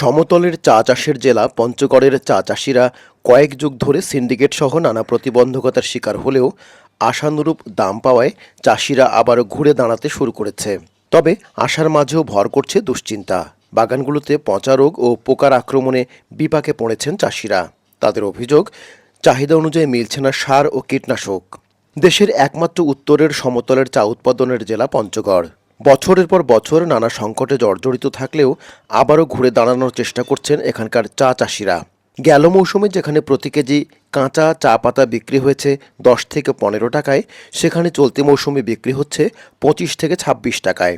সমতলের চা চাষের জেলা পঞ্চগড়ের চা চাষিরা কয়েক যুগ ধরে সিন্ডিকেট সহ নানা প্রতিবন্ধকতার শিকার হলেও আশানুরূপ দাম পাওয়ায় চাষিরা আবারও ঘুরে দাঁড়াতে শুরু করেছে। তবে আশার মাঝেও ভর করছে দুশ্চিন্তা। বাগানগুলোতে পচা রোগ ও পোকার আক্রমণে বিপাকে পড়েছেন চাষিরা। তাদের অভিযোগ, চাহিদা অনুযায়ী মিলছে না সার ও কীটনাশক। দেশের একমাত্র উত্তরের সমতলের চা উৎপাদনের জেলা পঞ্চগড়। বছরের পর বছর নানা সংকটে জর্জরিত থাকলেও আবারও ঘুরে দাঁড়ানোর চেষ্টা করছেন এখানকার চা চাষিরা। গেল মৌসুমে যেখানে প্রতি কেজি কাঁচা চা পাতা বিক্রি হয়েছে দশ থেকে পনেরো টাকায়, সেখানে চলতি মৌসুমে বিক্রি হচ্ছে পঁচিশ থেকে ছাব্বিশ টাকায়।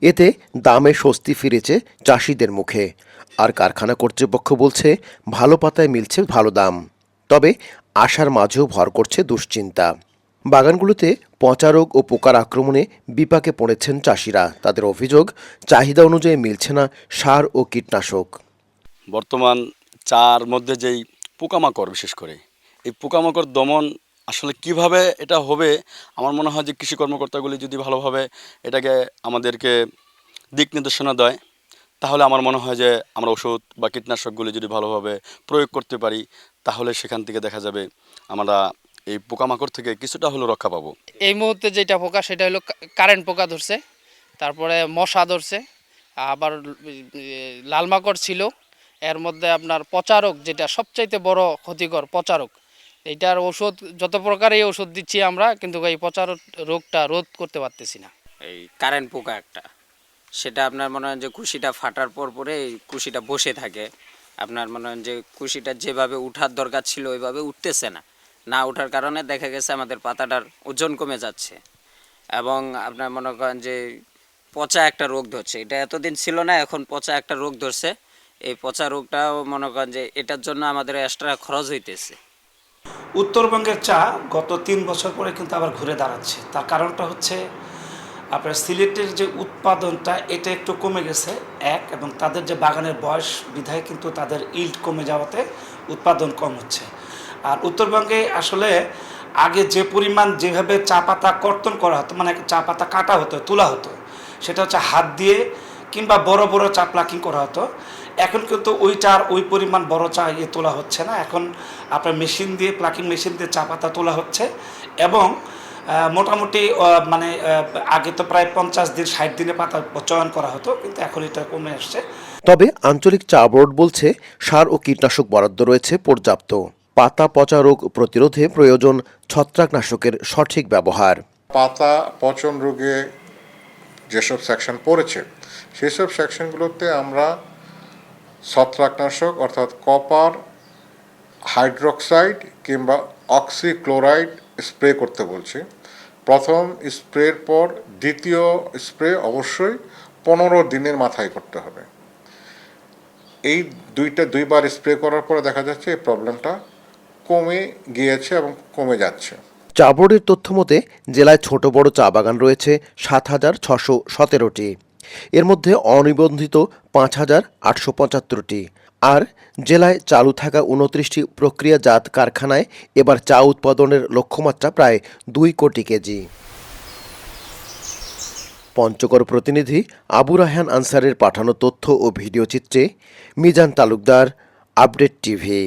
এতে দামে স্বস্তি ফিরেছে চাষিদের মুখে। আর কারখানা কর্তৃপক্ষ বলছে, ভালো পাতায় মিলছে ভালো দাম। তবে আশার মাঝেও ভর করছে দুশ্চিন্তা। বাগানগুলোতে পচা রোগ ও পোকার আক্রমণে বিপাকে পড়েছেন চাষিরা। তাদের অভিযোগ, চাহিদা অনুযায়ী মিলছে না সার ও কীটনাশক। বর্তমান চার মধ্যে যেই পোকামাকড় বিশেষ করে, এই পোকামাকড় দমন আসলে কীভাবে এটা হবে, আমার মনে হয় যে কৃষি কর্মকর্তাগুলি যদি ভালোভাবে এটাকে আমাদেরকে দিক নির্দেশনা দেয়, তাহলে আমার মনে হয় যে আমরা ওষুধ বা কীটনাশকগুলি যদি ভালোভাবে প্রয়োগ করতে পারি, তাহলে সেখান থেকে দেখা যাবে আমরা এই পোকামাকড় থেকে কিছুটা হলেও রক্ষা পাবো। এই মুহূর্তে যেটা পোকা সেটা হলো কারেন্ট পোকা ধরছে তারপরে মশা ধরছে আবার লাল মাকড় ছিল এর মধ্যে আপনার পচারক যেটা সবচাইতে বড় ক্ষতিকর পচারক এইটার ওষুধ যত প্রকারই ওষুধ দিচ্ছি আমরা কিন্তু এই পচারক রোগটা রোধ করতে পারতেছি না। এই কারেন্ট পোকা একটা। সেটা আপনার মনে হয় যে কুশিটা ফাটার পর পরে এই কুশিটা বসে থাকে। আপনার মনে হয় যে কুশিটা যেভাবে উঠার দরকার ছিল ওইভাবে উঠতেছে না। না ওঠার কারণে দেখা গেছে আমাদের পাতাটার ওজন কমে যাচ্ছে। এবং আপনার মনে করেন যে পচা একটা রোগ ধরছে। এটা এতদিন ছিল না, এখন পচা একটা রোগ ধরছে। এই পচা রোগটাও মনে করেন যে এটার জন্য আমাদের এক্সট্রা খরচ হইতেছে। উত্তরবঙ্গের চা গত তিন বছর পরে কিন্তু আবার ঘুরে দাঁড়াচ্ছে। তার কারণটা হচ্ছে আপনার সিলেটের যে উৎপাদনটা, এটা একটু কমে গেছে, এক, এবং তাদের যে বাগানের বয়স বিধায় কিন্তু তাদের ইল্ড কমে যাওয়াতে উৎপাদন কম হচ্ছে। আর উত্তরবঙ্গে আসলে আগে যে পরিমাণ যেভাবে চা পাতা কর্তন করা হতো মানে চা পাতা কাটা হতো, তোলা হতো, সেটা হচ্ছে হাত দিয়ে কিংবা বড় বড় চা প্লাকিং করা হতো। এখন কিন্তু ওই চার ওই পরিমাণ বড় চা ইয়ে তোলা হচ্ছে না। এখন আপনার মেশিন দিয়ে, প্লাকিং মেশিন দিয়ে চা পাতা তোলা হচ্ছে এবং মোটামুটি মানে আগে তো প্রায় পঞ্চাশ দিন, ষাট দিনে পাতা চয়ন করা হতো, কিন্তু এখন এটা কমে আসছে। তবে আঞ্চলিক চা বোর্ড বলছে, সার ও কীটনাশক বরাদ্দ রয়েছে পর্যাপ্ত। পাতা পচা রোগ প্রতিরোধে প্রয়োজন ছত্রাকনাশকের সঠিক ব্যবহার। পাতা পচন রোগে যেসব সেকশন পড়েছে, সেসব সেকশনগুলোতে আমরা ছত্রাকনাশক অর্থাৎ কপার হাইড্রোক্সাইড কিংবা অক্সিক্লোরাইড স্প্রে করতে বলছি। প্রথম স্প্রের পর দ্বিতীয় স্প্রে অবশ্যই পনেরো দিনের মাথায় করতে হবে। এই দুইটা দুইবার স্প্রে করার পরে দেখা যাচ্ছে এই প্রবলেমটা কমে গিয়েছে এবং কমে যাচ্ছে। চা বোর্ডের তথ্য মতে, জেলায় ছোট বড় চা বাগান রয়েছে সাত হাজার ছশো সতেরোটি। এর মধ্যে অনিবন্ধিত পাঁচ হাজার আটশো পঁচাত্তরটি। আর জেলায় চালু থাকা উনত্রিশটি প্রক্রিয়াজাত কারখানায় এবার চা উৎপাদনের লক্ষ্যমাত্রা প্রায় দুই কোটি কেজি। পঞ্চগড় প্রতিনিধি আবু রাহান আনসারের পাঠানো তথ্য ও ভিডিও চিত্রে মিজান তালুকদার, আপডেট টিভি।